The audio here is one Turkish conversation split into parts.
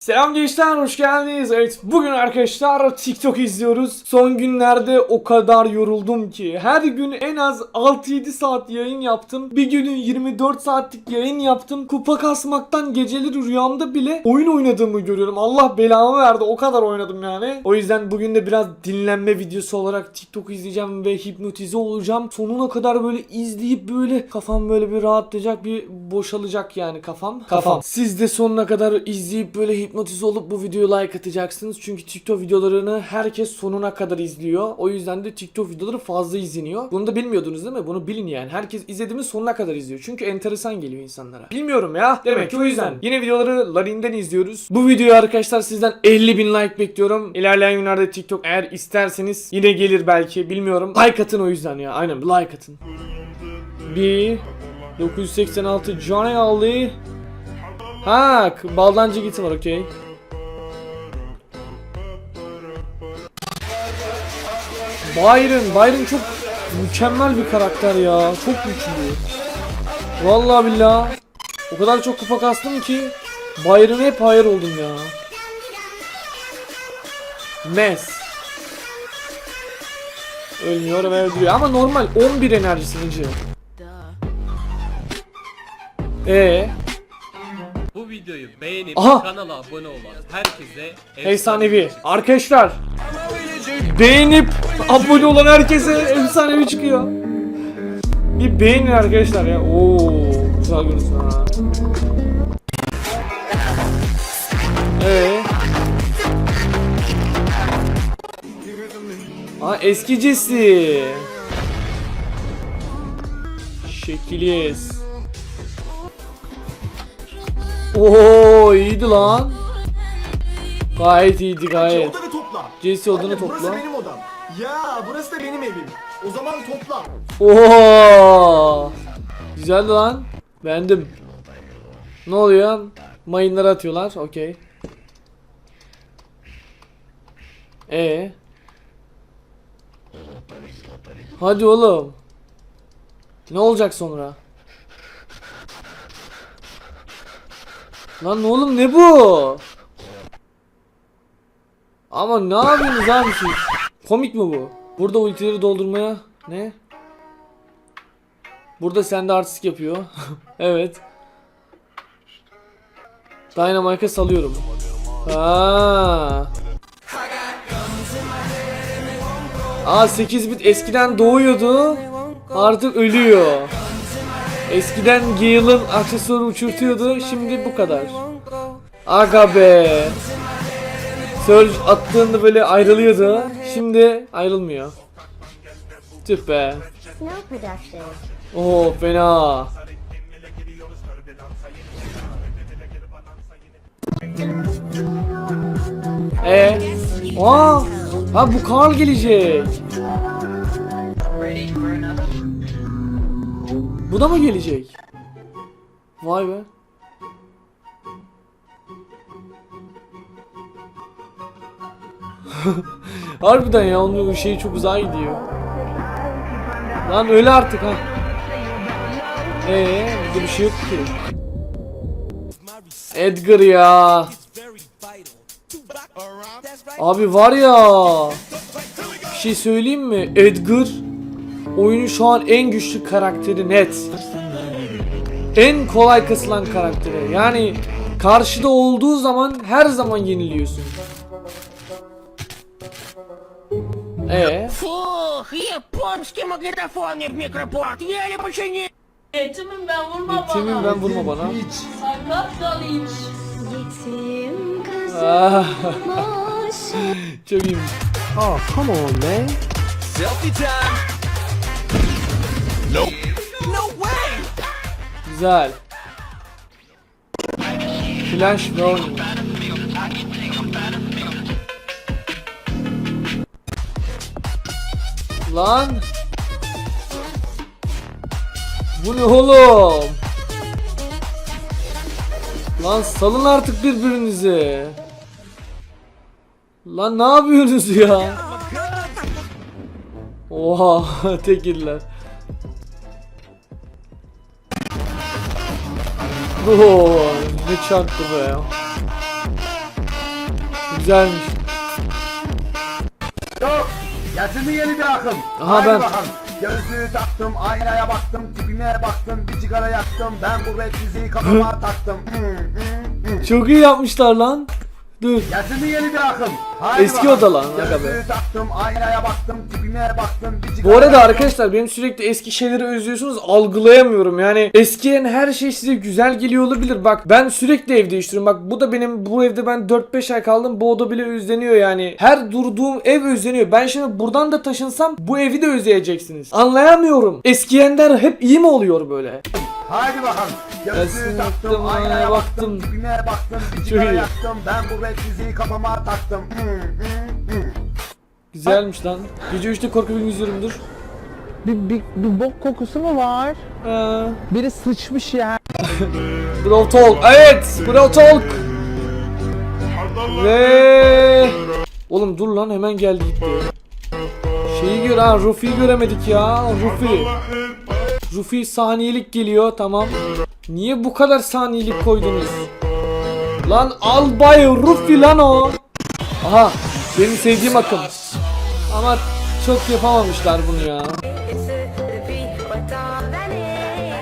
Selam gençler hoş geldiniz. Evet bugün arkadaşlar TikTok izliyoruz. Son günlerde o kadar yoruldum ki her gün en az 6-7 saat yayın yaptım. Bir günü 24 saatlik yayın yaptım. Kupa kasmaktan geceleri rüyamda bile oyun oynadığımı görüyorum. Allah belamı verdi o kadar oynadım yani. O yüzden bugün de biraz dinlenme videosu olarak TikTok izleyeceğim ve hipnotize olacağım. Sonuna kadar böyle izleyip böyle kafam böyle bir rahatlayacak bir boşalacak yani kafam. Kafam. Siz de sonuna kadar izleyip böyle hipnotize olup bu videoya like atacaksınız. Çünkü TikTok videolarını herkes sonuna kadar izliyor. O yüzden de TikTok videoları fazla izleniyor. Bunu da bilmiyordunuz değil mi? Bunu bilin yani. Herkes izlediğimiz sonuna kadar izliyor. Çünkü enteresan geliyor insanlara. Bilmiyorum ya. Demek ki o yüzden. Yine videoları Larin'den izliyoruz. Bu videoyu arkadaşlar sizden 50 bin like bekliyorum. İlerleyen günlerde TikTok eğer isterseniz yine gelir belki. Bilmiyorum. Like atın o yüzden ya. Aynen like atın. Bir 986 Johnny aldı. Ha, baldancı giti var okey. Byron, Byron çok mükemmel bir karakter ya. Çok güçlü. Vallahi billah. O kadar çok kupa kastım ki Byron'a hep hayır oldum ya. Mes. Ölmüyor ve öldürüyor ama normal 11 enerjisi Nici. Ee, Bu videoyu beğenip Aha! kanala abone olan herkese Efsanevi. Arkadaşlar beğenip abone olan herkese efsanevi çıkıyor. Bir beğenin arkadaşlar ya. Oo, güzel görüntü ha. Ee. Aa eskicisi. Şekiliyiz. Oo iyiydi lan. Gayet iyiydi gayet. Odanı topla. Jesse odanı Anne, Burası topla. benim odam. Ya burası da benim evim. O zaman topla. Oo! Güzeldi lan. Beğendim. Ne oluyor? Mayınları atıyorlar. Okey. Ee. Hadi oğlum. Ne olacak sonra? Lan oğlum ne bu? Ama ne yapıyorsunuz abi siz? Komik mi bu? Burada ultileri doldurmaya ne? Burada sende artistik yapıyor. evet. Dynamite'a salıyorum. Ha. Aa 8 bit eskiden doğuyordu. Artık ölüyor. Eskiden Gale'ın aksesuarı uçurtuyordu. Şimdi bu kadar. Aga be. Surge attığında böyle ayrılıyordu. Şimdi ayrılmıyor. Tüh be. Oo fena. E, aa, ha bu Carl gelecek. Bu da mı gelecek? Vay be. Harbiden ya onun şeyi çok uzağa gidiyor. Lan öyle artık ha. Ee, burada bir şey yok ki. Edgar ya. Abi var ya. Bir şey söyleyeyim mi? Edgar oyunun şu an en güçlü karakteri net. En kolay kasılan karakteri. Yani karşıda olduğu zaman her zaman yeniliyorsun. Ee, Фух, японский магнитофонный микропорт, еле починил. Etimin ben vurma Timin bana. ben vurma bana. Sakat kalayım. Gittim Ah, kızılmış. çok iyiymiş. Oh, come on man. Güzel. Flash Brownie. Lan. Bu ne oğlum? Lan salın artık birbirinizi. Lan ne yapıyorsunuz ya? Oha tek Oo, ne çaktı be. Güzelmiş. Yok. Getirdi yeni bir akım. Aha, Haydi ben- bakalım. Gözlüğü taktım, aynaya baktım, tipime baktım, bir sigara yaktım. Ben bu müziği kafama taktım. Hmm, hmm, hmm. Çok iyi yapmışlar lan. Dur. Getirdi yeni bir akım. Haydi Eski bakalım. oda lan, aga be. Gözlüğü taktım, aynaya baktım, tipime baktım, bir Bu arada arkadaşlar benim sürekli eski şeyleri özlüyorsunuz algılayamıyorum. Yani eskiyen her şey size güzel geliyor olabilir. Bak ben sürekli ev değiştiriyorum. Bak bu da benim bu evde ben 4-5 ay kaldım. Bu oda bile özleniyor yani. Her durduğum ev özleniyor. Ben şimdi buradan da taşınsam bu evi de özleyeceksiniz. Anlayamıyorum. Eskiyenler hep iyi mi oluyor böyle Haydi bakalım. Gözlüğü taktım, baktım, aynaya baktım. baktım, tipime baktım, sigara yaktım. Ben bu rap müziği kafama taktım. Güzelmiş lan gece 3'te korku filmi izliyorum dur Bir, bir, bir bok kokusu mu var? Aa, Biri sıçmış ya. Bro Talk evet Bro Talk Ve Oğlum dur lan hemen geldi gitti. Şeyi gör ha Rufi'yi göremedik ya Rufi. Rufi saniyelik geliyor tamam. Niye bu kadar saniyelik koydunuz? Lan Albay Rufi lan o. Aha benim sevdiğim akım. Ama çok yapamamışlar bunu ya.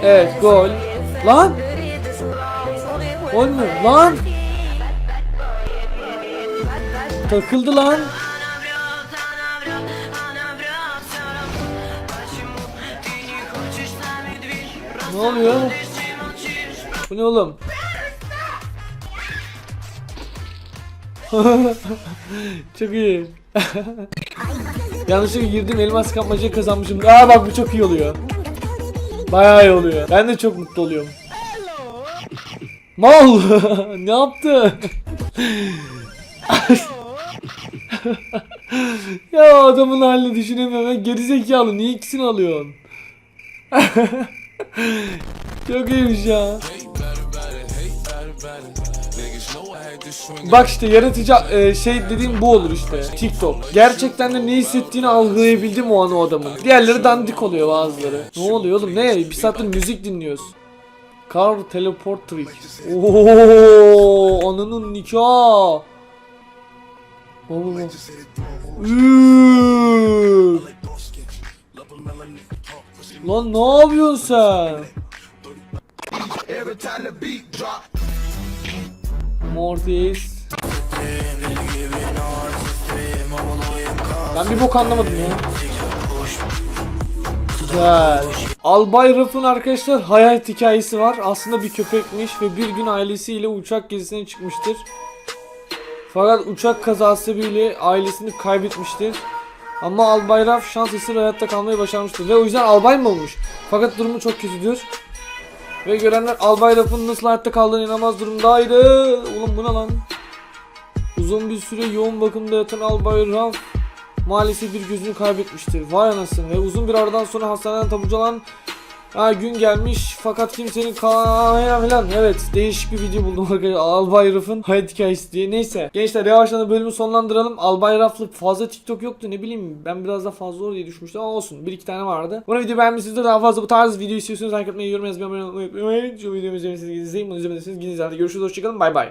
Evet gol. Lan Gol mü? Lan! Takıldı lan. Ne oluyor? Bu ne oğlum? çok iyi. Yanlışlıkla girdim elmas kapmaca kazanmışım. Aa bak bu çok iyi oluyor. Bayağı iyi oluyor. Ben de çok mutlu oluyorum. Mal! ne yaptı? ya adamın halini düşünemiyorum. Gerizekalı niye ikisini alıyorsun? Çok iyiymiş ya. Bak işte yaratıcı e, şey dediğim bu olur işte. TikTok. Gerçekten de ne hissettiğini algılayabildim o an o adamın. Diğerleri dandik oluyor bazıları. Ne oluyor oğlum ne? Bir saattir müzik dinliyoruz. Car teleport trick. Oo, ananın nikah. Baba. Lan ne yapıyorsun sen? Mortis. Ben bir bok anlamadım ya. Güzel. Albay Ruff'un arkadaşlar hayat hikayesi var. Aslında bir köpekmiş ve bir gün ailesiyle uçak gezisine çıkmıştır. Fakat uçak kazası bile ailesini kaybetmiştir. Ama Albay Ruff şans eseri hayatta kalmayı başarmıştır ve o yüzden albay mı olmuş? Fakat durumu çok kötüdür. Ve görenler Albay Ruff'ın nasıl hayatta kaldığını inanamaz durumdaydı. Oğlum bu ne lan? Uzun bir süre yoğun bakımda yatan Albay Ruff maalesef bir gözünü kaybetmiştir. Vay anasını ve uzun bir aradan sonra hastaneden taburcu ha, gün gelmiş fakat kimsenin kaya falan evet değişik bir video buldum arkadaşlar. Albay Ruff'ın hayat hikayesi diye. Neyse gençler yavaştan da bölümü sonlandıralım. Albay Ruff'lı fazla TikTok yoktu ne bileyim. Ben biraz daha fazla olur diye düşünmüştüm ama olsun bir iki tane vardı. Bunu video beğenmişsinizdir daha fazla bu tarz video istiyorsanız like atmayı yorum yazmayı abone olmayı unutmayın. Şu videomu izlemediyseniz izleyin bunu izlemediyseniz gidin izleyin. Görüşürüz hoşçakalın bay bay